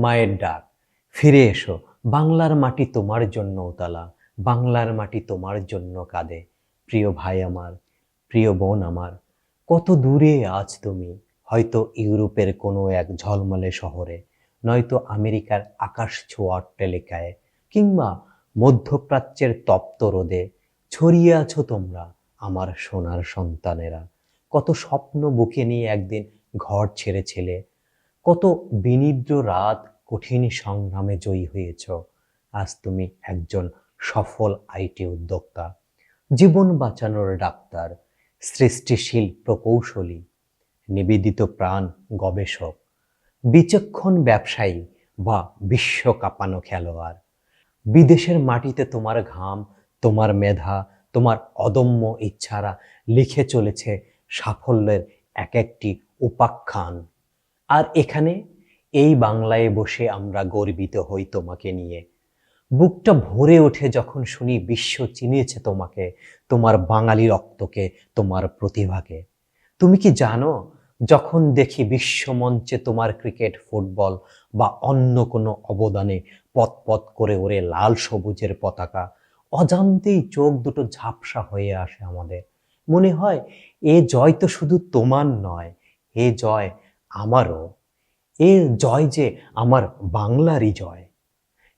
মায়ের ডাক। ফিরে এসো, বাংলার মাটি তোমার জন্য উতালা, বাংলার মাটি তোমার জন্য কাঁদে। প্রিয় ভাই আমার, প্রিয় বোন আমার, কত দূরে আজ তুমি? হয়তো ইউরোপের কোনো এক ঝলমলে শহরে, নয়তো আমেরিকার আকাশ ছোঁয়ার টেলিকায় কিংবা মধ্যপ্রাচ্যের তপ্ত রোদে ছড়িয়ে আছো তোমরা, আমার সোনার সন্তানেরা। কত স্বপ্ন বুকে নিয়ে একদিন ঘর ছেড়ে ছেড়েছিলে কত বিনিদ্র রাত কঠিন সংগ্রামে জয়ী হয়েছ। আজ তুমি একজন সফল আইটি উদ্যোক্তা, জীবন বাঁচানোর ডাক্তার, সৃষ্টিশীল প্রকৌশলী, নিবেদিত প্রাণ গবেষক, বিচক্ষণ ব্যবসায়ী বা বিশ্ব কাঁপানো খেলোয়াড়। বিদেশের মাটিতে তোমার ঘাম, তোমার মেধা, তোমার অদম্য ইচ্ছারা লিখে চলেছে সাফল্যের এক একটি উপাখ্যান। আর এখানে এই বাংলায় বসে আমরা গর্বিত হই তোমাকে নিয়ে। বুকটা ভরে ওঠে যখন শুনি বিশ্ব চিনিয়েছে তোমাকে, তোমার বাঙালি রক্তকে, তোমার প্রতিভাকে। তুমি কি জানো, যখন দেখি বিশ্বমঞ্চে তোমার ক্রিকেট, ফুটবল বা অন্য কোনো অবদানে পথ পথ করে ওরে লাল সবুজের পতাকা, অজান্তেই চোখ দুটো ঝাপসা হয়ে আসে আমাদের। মনে হয়, এ জয় তো শুধু তোমার নয়, এ জয় আমারও। এ জয় যে আমার বাংলারই জয়।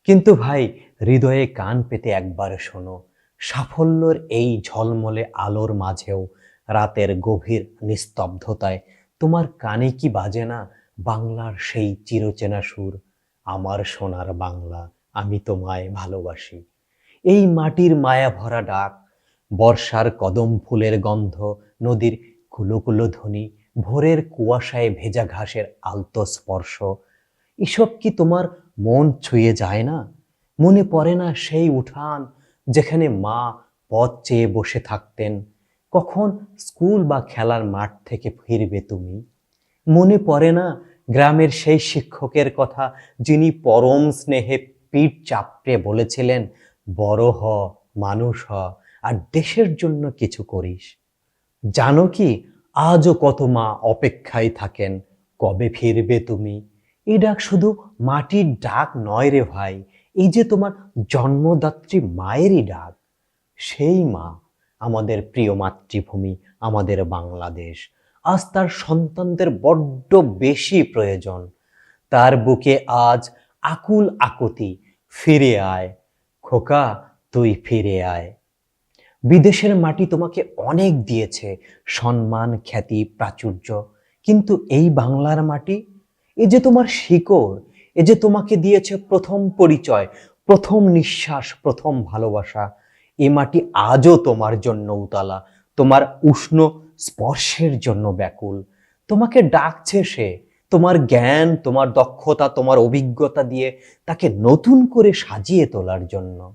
কিন্তু ভাই, হৃদয়ে কান পেতে একবার শোনো, সাফল্যর এই ঝলমলে আলোর মাঝেও রাতের গভীর নিস্তব্ধতায় তোমার কানে কি বাজে না বাংলার সেই চিরচেনা সুর? আমার সোনার বাংলা, আমি তোমায় ভালোবাসি। এই মাটির মায়া ভরা ডাক, বর্ষার কদম ফুলের গন্ধ, নদীর কুলো কুলো ধ্বনি ভোরের কুয়াশায় ভেজা ঘাসের আলতো স্পর্শ। এসব কি তোমার মন ছুঁয়ে যায় না? মনে পড়ে না সেই উঠান যেখানে মা পথ চেয়ে বসে থাকতেন। কখন স্কুল বা খেলার মাঠ থেকে ফিরবে তুমি? মনে পড়ে না গ্রামের সেই শিক্ষকের কথা যিনি পরম স্নেহে পিঠ চাপড়ে বলেছিলেন, বড় হ, মানুষ হ, আর দেশের জন্য কিছু করিস। জানো কি আজও কত মা অপেক্ষায় থাকেন? কবে ফিরবে তুমি? এই ডাক শুধু মাটির ডাক নয় রে ভাই, এই যে তোমার জন্মদাত্রী মায়েরই ডাক। সেই মা আমাদের প্রিয় মাতৃভূমি, আমাদের বাংলাদেশ। আজ তার সন্তানদের বড্ড বেশি প্রয়োজন। তার বুকে আজ আকুল আকুতি, ফিরে আয়। খোকা, তুই ফিরে আয়। বিদেশের মাটি তোমাকে অনেক দিয়েছে, সম্মান, খ্যাতি, প্রাচুর্য। কিন্তু এই বাংলার মাটি এ যে তোমার শিকড় এ যে তোমাকে দিয়েছে প্রথম পরিচয়, প্রথম নিঃশ্বাস, প্রথম ভালোবাসা, এ মাটি আজও তোমার জন্য উতালা, তোমার উষ্ণ স্পর্শের জন্য ব্যাকুল। তোমাকে ডাকছে সে, তোমার জ্ঞান, তোমার দক্ষতা, তোমার অভিজ্ঞতা দিয়ে তাকে নতুন করে সাজিয়ে তোলার জন্য।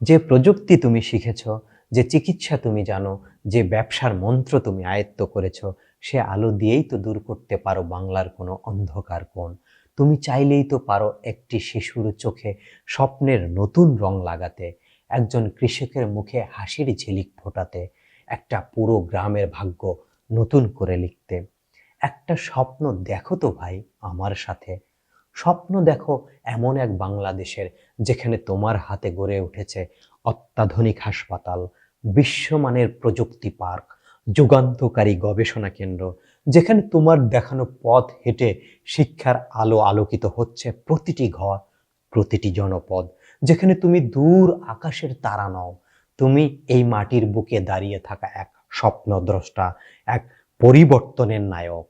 যে প্রযুক্তি তুমি শিখেছ যে চিকিৎসা তুমি জানো, যে ব্যবসার মন্ত্র তুমি আয়ত্ত করেছ, সে আলো দিয়েই তো দূর করতে পারো বাংলার কোনো অন্ধকার কোণ। তুমি চাইলেই তো পারো একটি শিশুর চোখে স্বপ্নের নতুন রং লাগাতে, একজন কৃষকের মুখে হাসির ঝিলিক ফোটাতে, একটা পুরো গ্রামের ভাগ্য নতুন করে লিখতে। একটা স্বপ্ন দেখো তো ভাই আমার সাথে। স্বপ্ন দেখো এমন এক বাংলাদেশের, যেখানে তোমার হাতে গড়ে উঠেছে অত্যাধুনিক হাসপাতাল বিশ্বমানের প্রযুক্তি পার্ক, যুগান্তকারী গবেষণা কেন্দ্র, যেখানে তোমার দেখানো পথ হেঁটে শিক্ষার আলো আলোকিত হচ্ছে প্রতিটি ঘর, প্রতিটি জনপদ। যেখানে তুমি দূর আকাশের তারা নও। তুমি এই মাটির বুকে দাঁড়িয়ে থাকা এক স্বপ্নদ্রষ্টা, এক পরিবর্তনের নায়ক।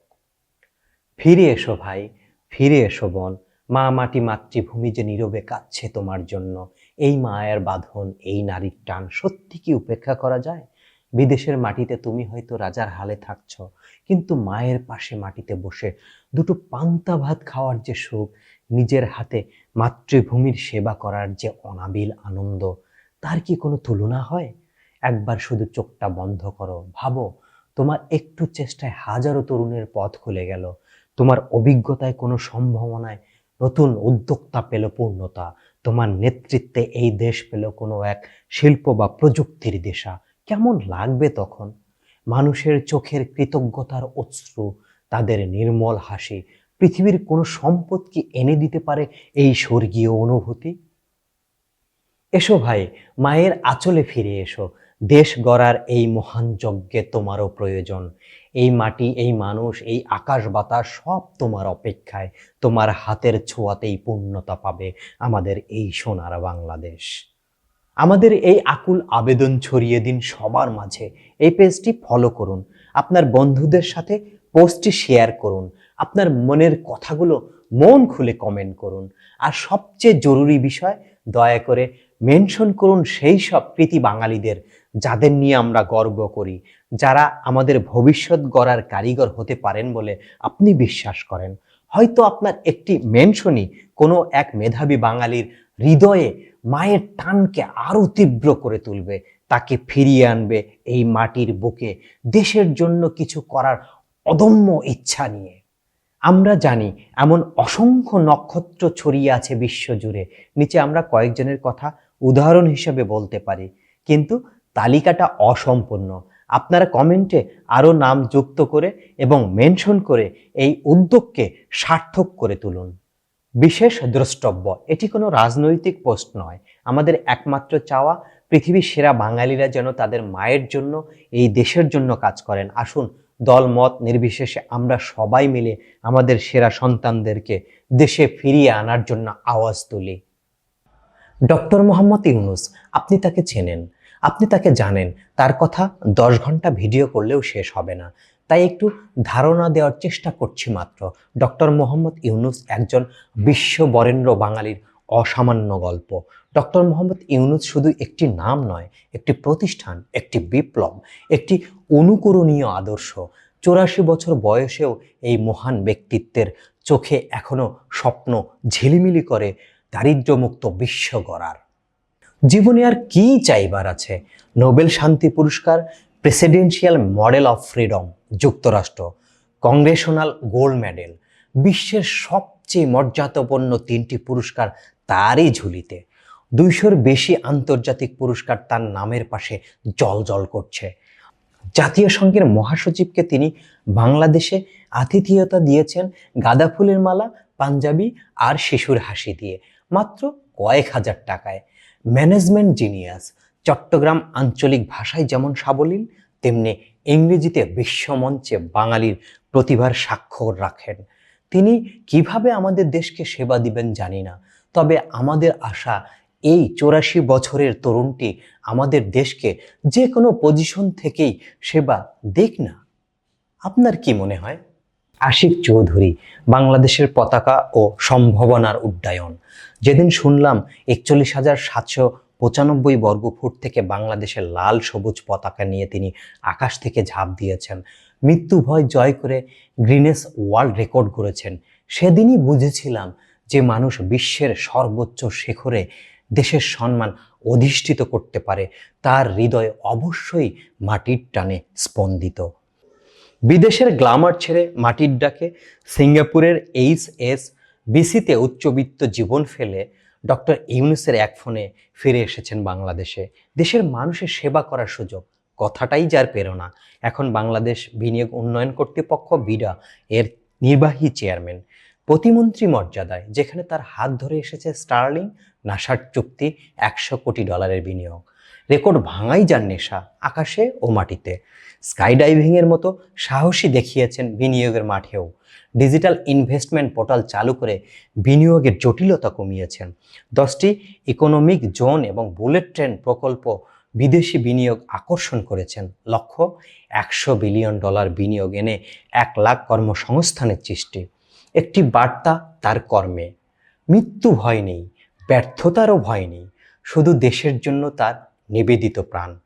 ফিরে এসো ভাই, ফিরে এসো বোন। মা মাটি মাতৃভূমি যে নীরবে কাচ্ছে তোমার জন্য। এই মায়ের বাঁধন, এই নারীর টান সত্যি কি উপেক্ষা করা যায়? বিদেশের মাটিতে তুমি হয়তো রাজার হালে থাকছ, কিন্তু মায়ের পাশে মাটিতে বসে দুটো পান্তা ভাত খাওয়ার যে সুখ, নিজের হাতে মাতৃভূমির সেবা করার যে অনাবিল আনন্দ, তার কি কোনো তুলনা হয়? একবার শুধু চোখটা বন্ধ করো, ভাবো, তোমার একটু চেষ্টায় হাজারো তরুণের পথ খুলে গেল, তোমার অভিজ্ঞতায় কোনো সম্ভাবনায় নতুন উদ্যোক্তা পেল পূর্ণতা তোমার নেতৃত্বে এই দেশ পেল কোনো এক শিল্প বা প্রযুক্তির দিশা। কেমন লাগবে তখন? মানুষের চোখের কৃতজ্ঞতার অশ্রু, তাদের নির্মল হাসি, পৃথিবীর কোনো সম্পদ কি এনে দিতে পারে এই স্বর্গীয় অনুভূতি? এসো ভাই, মায়ের আঁচলে ফিরে এসো। দেশ গড়ার এই মহান যজ্ঞে তোমারও প্রয়োজন। এই মাটি, এই মানুষ, এই আকাশ, বাতাস সব তোমার অপেক্ষায়। তোমার হাতের ছোঁয়াতেই পূর্ণতা পাবে আমাদের এই সোনার বাংলাদেশ। আমাদের এই আকুল আবেদন ছড়িয়ে দিন সবার মাঝে। এই পেজটি ফলো করুন। আপনার বন্ধুদের সাথে পোস্টটি শেয়ার করুন। আপনার মনের কথাগুলো মন খুলে কমেন্ট করুন। আর সবচেয়ে জরুরি বিষয়, দয়া করে মেনশন করুন সেই সব কৃতি বাঙালিদের যাদের নিয়ে আমরা গর্ব করি। যারা আমাদের ভবিষ্যৎ গড়ার কারিগর হতে পারেন বলে আপনি বিশ্বাস করেন। হয়তো আপনার একটি মেনশনই কোনো এক মেধাবী বাঙালির হৃদয়ে মায়ের টানকে আরও তীব্র করে তুলবে, তাকে ফিরিয়ে আনবে এই মাটির বুকে দেশের জন্য কিছু করার অদম্য ইচ্ছা নিয়ে। আমরা জানি এমন অসংখ্য নক্ষত্র ছড়িয়ে আছে বিশ্বজুড়ে। নিচে আমরা কয়েকজনের কথা উদাহরণ হিসেবে বলতে পারি, কিন্তু তালিকাটা অসম্পূর্ণ। আপনারা কমেন্টে আরও নাম যুক্ত করে এবং মেনশন করে এই উদ্যোগকে সার্থক করে তুলুন। বিশেষ দ্রষ্টব্য, এটি কোনো রাজনৈতিক পোস্ট নয়। আমাদের একমাত্র চাওয়া, পৃথিবীর সেরা বাঙালিরা যেন তাদের মায়ের জন্য, এই দেশের জন্য কাজ করেন। আসুন, দল, মত নির্বিশেষে আমরা সবাই মিলে আমাদের সেরা সন্তানদেরকে দেশে ফিরিয়ে আনার জন্য আওয়াজ তুলি। ডক্টর মোহাম্মদ ইউনুস, আপনি তাকে চেনেন। আপনি তাকে জানেন, তার কথা দশ ঘণ্টা ভিডিও করলেও শেষ হবে না। তাই একটু ধারণা দেওয়ার চেষ্টা করছি মাত্র। ডক্টর মোহাম্মদ ইউনুস একজন বিশ্ব বাঙালির অসামান্য গল্প। ডক্টর মোহাম্মদ ইউনুস শুধু একটি নাম নয়, একটি প্রতিষ্ঠান, একটি বিপ্লব, একটি অনুকরণীয় আদর্শ। চৌরাশি বছর বয়সেও এই মহান ব্যক্তিত্বের চোখে এখনও স্বপ্ন ঝিলিমিলি করে দারিদ্র্যমুক্ত বিশ্ব গড়ার। জীবনে আর কি চাইবার আছে? নোবেল শান্তি পুরস্কার, প্রেসিডেন্সিয়াল মডেল অফ ফ্রিডম, যুক্তরাষ্ট্র, কংগ্রেশনাল গোল্ড মেডেল, বিশ্বের সবচেয়ে মর্যাদাপূর্ণ তিনটি পুরস্কার তারই ঝুলিতে। দুইশোর বেশি আন্তর্জাতিক পুরস্কার তার নামের পাশে জল জল করছে। জাতীয় সংঘের মহাসচিবকে তিনি বাংলাদেশে আতিথেয়তা দিয়েছেন গাঁদা ফুলের মালা, পাঞ্জাবি আর শিশুর হাসি দিয়ে, মাত্র কয়েক হাজার টাকায়। Management genius. চট্টগ্রাম আঞ্চলিক ভাষায় যেমন সাবলীল, তেমনি ইংরেজিতে বিশ্বমঞ্চে বাঙালির প্রতিভার স্বাক্ষর রাখেন। তিনি কীভাবে আমাদের দেশকে সেবা দিবেন জানি না, তবে আমাদের আশা এই চৌরাশি বছরের তরুণটি আমাদের দেশকে যে কোনো পজিশন থেকেই সেবা দিক না। আপনার কি মনে হয়? আশিক চৌধুরী, বাংলাদেশের পতাকা ও সম্ভাবনার উড্ডয়ন। যেদিন শুনলাম একচল্লিশ হাজার সাতশো পঁচানব্বই বর্গফুট থেকে বাংলাদেশের লাল সবুজ পতাকা নিয়ে তিনি আকাশ থেকে ঝাঁপ দিয়েছেন, মৃত্যু ভয় জয় করে গ্রিনেস ওয়ার্ল্ড রেকর্ড করেছেন। সেদিনই বুঝেছিলাম যে মানুষ বিশ্বের সর্বোচ্চ শেখরে দেশের সম্মান অধিষ্ঠিত করতে পারে, তার হৃদয় অবশ্যই মাটির টানে স্পন্দিত। বিদেশের গ্লামার ছেড়ে মাটির ডাকে সিঙ্গাপুরের এইচ এস বিসিতে উচ্চবিত্ত জীবন ফেলে ডক্টর ইউনুসের এক ফোনে ফিরে এসেছেন বাংলাদেশে। দেশের মানুষের সেবা করার সুযোগ, কথাটাই যার প্রেরণা। এখন বাংলাদেশ বিনিয়োগ উন্নয়ন কর্তৃপক্ষ বিডা এর নির্বাহী চেয়ারম্যান। প্রতিমন্ত্রী মর্যাদায়, যেখানে তার হাত ধরে এসেছে স্টার্লিং, নাসার চুক্তি, একশো কোটি ডলারের বিনিয়োগ। রেকর্ড ভাঙাই যার নেশা আকাশে ও মাটিতে। স্কাই ডাইভিংয়ের মতো সাহসী দেখিয়েছেন বিনিয়োগের মাঠেও। ডিজিটাল ইনভেস্টমেন্ট পোর্টাল চালু করে বিনিয়োগের জটিলতা কমিয়েছেন। দশটি ইকোনমিক জোন এবং বুলেট ট্রেন প্রকল্প বিদেশি বিনিয়োগ আকর্ষণ করেছেন। লক্ষ্য একশো বিলিয়ন ডলার বিনিয়োগ এনে এক লাখ কর্মসংস্থানের সৃষ্টি। একটি বার্তা তার কর্মে, মৃত্যু ভয় নেই, ব্যর্থতারও ভয় নেই, শুধু দেশের জন্য তার নিবেদিত প্রাণ।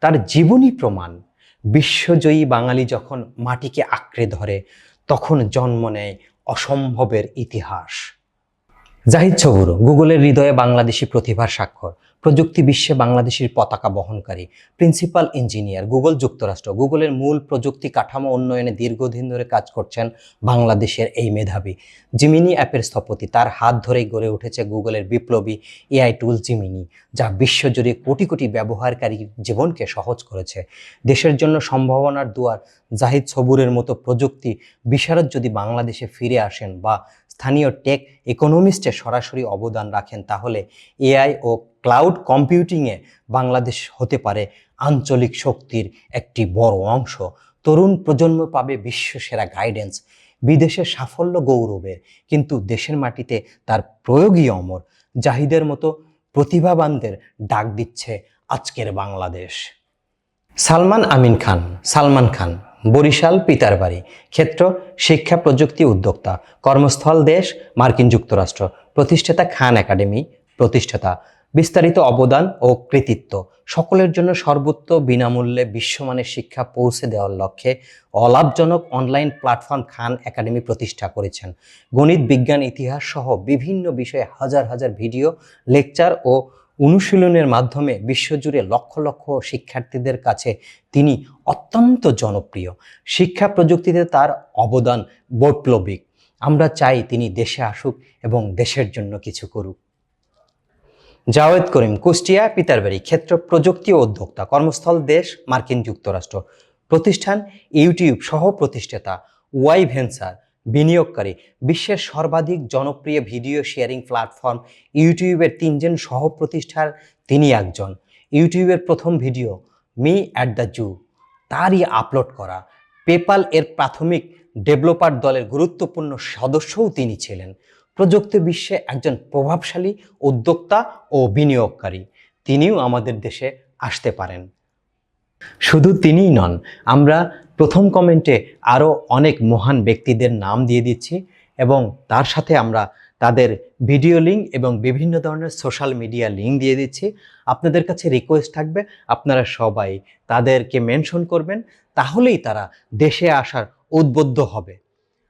তার জীবনী প্রমাণ, বিশ্বজয়ী বাঙালি যখন মাটিকে আঁকড়ে ধরে, তখন জন্ম নেয় অসম্ভবের ইতিহাস। জাহিদ ছবুর, গুগলের হৃদয়ে বাংলাদেশি প্রতিভার স্বাক্ষর, প্রযুক্তি বিশ্বে বাংলাদেশের পতাকা বহনকারী প্রিন্সিপাল ইঞ্জিনিয়ার, গুগল যুক্তরাষ্ট্র, গুগলের মূল প্রযুক্তি কাঠামো উন্নয়নে দীর্ঘদিন ধরে কাজ করছেন বাংলাদেশের এই মেধাবী। জিমিনি অ্যাপের স্থপতি, তার হাত ধরেই গড়ে উঠেছে গুগলের বিপ্লবী এআই টুল জিমিনি যা বিশ্বজুড়ে কোটি কোটি ব্যবহারকারীর জীবনকে সহজ করেছে। দেশের জন্য সম্ভাবনার দুয়ার জাহিদ সবুরের মতো প্রযুক্তি, বিশারদ যদি বাংলাদেশে ফিরে আসেন বা স্থানীয় টেক ইকোনমিস্টে সরাসরি অবদান রাখেন, তাহলে এআই ও ক্লাউড কম্পিউটিংয়ে বাংলাদেশ হতে পারে আঞ্চলিক শক্তির একটি বড় অংশ। তরুণ প্রজন্ম পাবে বিশ্বসেরা গাইডেন্স, বিদেশের সাফল্য গৌরবের, কিন্তু দেশের মাটিতে তার প্রয়োগই অমর। জাহিদের মতো প্রতিভাবানদের ডাক দিচ্ছে আজকের বাংলাদেশ। সালমান আমিন খান, সালমান খান। বরিশাল পিতার বাড়ি। ক্ষেত্র, শিক্ষা, প্রযুক্তি উদ্যোক্তা। কর্মস্থল, দেশ, মার্কিন যুক্তরাষ্ট্র। প্রতিষ্ঠাতা খান একাডেমি, প্রতিষ্ঠাতা। বিস্তারিত অবদান ও কৃতিত্ব। সকলের জন্য সর্বোচ্চ বিনামূল্যে বিশ্বমানের শিক্ষা পৌঁছে দেওয়ার লক্ষ্যে অলাভজনক অনলাইন প্ল্যাটফর্ম খান একাডেমি প্রতিষ্ঠা করেছেন। গণিত, বিজ্ঞান, ইতিহাস সহ বিভিন্ন বিষয়ে হাজার হাজার ভিডিও, লেকচার ও অনুশীলনের মাধ্যমে বিশ্বজুড়ে লক্ষ লক্ষ শিক্ষার্থীদের কাছে তিনি অত্যন্ত জনপ্রিয়। শিক্ষা প্রযুক্তিতে তার অবদান বৈপ্লবিক। আমরা চাই তিনি দেশে আসুক এবং দেশের জন্য কিছু করুক। জাওয়েদ করিম, কুষ্টিয়া, পিতারবাড়ি ক্ষেত্র প্রযুক্তি ও উদ্যোক্তা, কর্মস্থল দেশ, মার্কিন যুক্তরাষ্ট্র। প্রতিষ্ঠান ইউটিউব সহ প্রতিষ্ঠাতা ওয়াই ভেঞ্চার বিনিয়োগকারী। বিশ্বের সর্বাধিক জনপ্রিয় ভিডিও শেয়ারিং প্ল্যাটফর্ম ইউটিউবের তিনজন সহ প্রতিষ্ঠার তিনি একজন। ইউটিউবের প্রথম video, me at the zoo, তারই আপলোড করা। পেপাল এর প্রাথমিক ডেভেলপার দলের গুরুত্বপূর্ণ সদস্যও তিনি ছিলেন। প্রযুক্তি বিশ্বে একজন প্রভাবশালী উদ্যোক্তা ও বিনিয়োগকারী। তিনিও আমাদের দেশে আসতে পারেন। শুধু তিনিই নন, আমরা প্রথম কমেন্টে আরও অনেক মহান ব্যক্তিদের নাম দিয়ে দিচ্ছি এবং তার সাথে আমরা তাদের ভিডিও লিঙ্ক এবং বিভিন্ন ধরনের সোশ্যাল মিডিয়া লিঙ্ক দিয়ে দিচ্ছি। আপনাদের কাছে রিকোয়েস্ট থাকবে, আপনারা সবাই তাদেরকে মেনশন করবেন, তাহলেই তারা দেশে আসার উদ্বুদ্ধ হবে।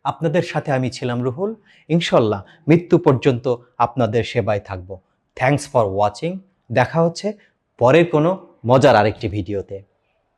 আপনাদের সাথে আমি ছিলাম রুহুল, ইনশাল্লাহ মৃত্যু পর্যন্ত আপনাদের সেবায় থাকব। থ্যাঙ্কস ফর ওয়াচিং দেখা হচ্ছে পরের কোনো মজার আরেকটি ভিডিওতে।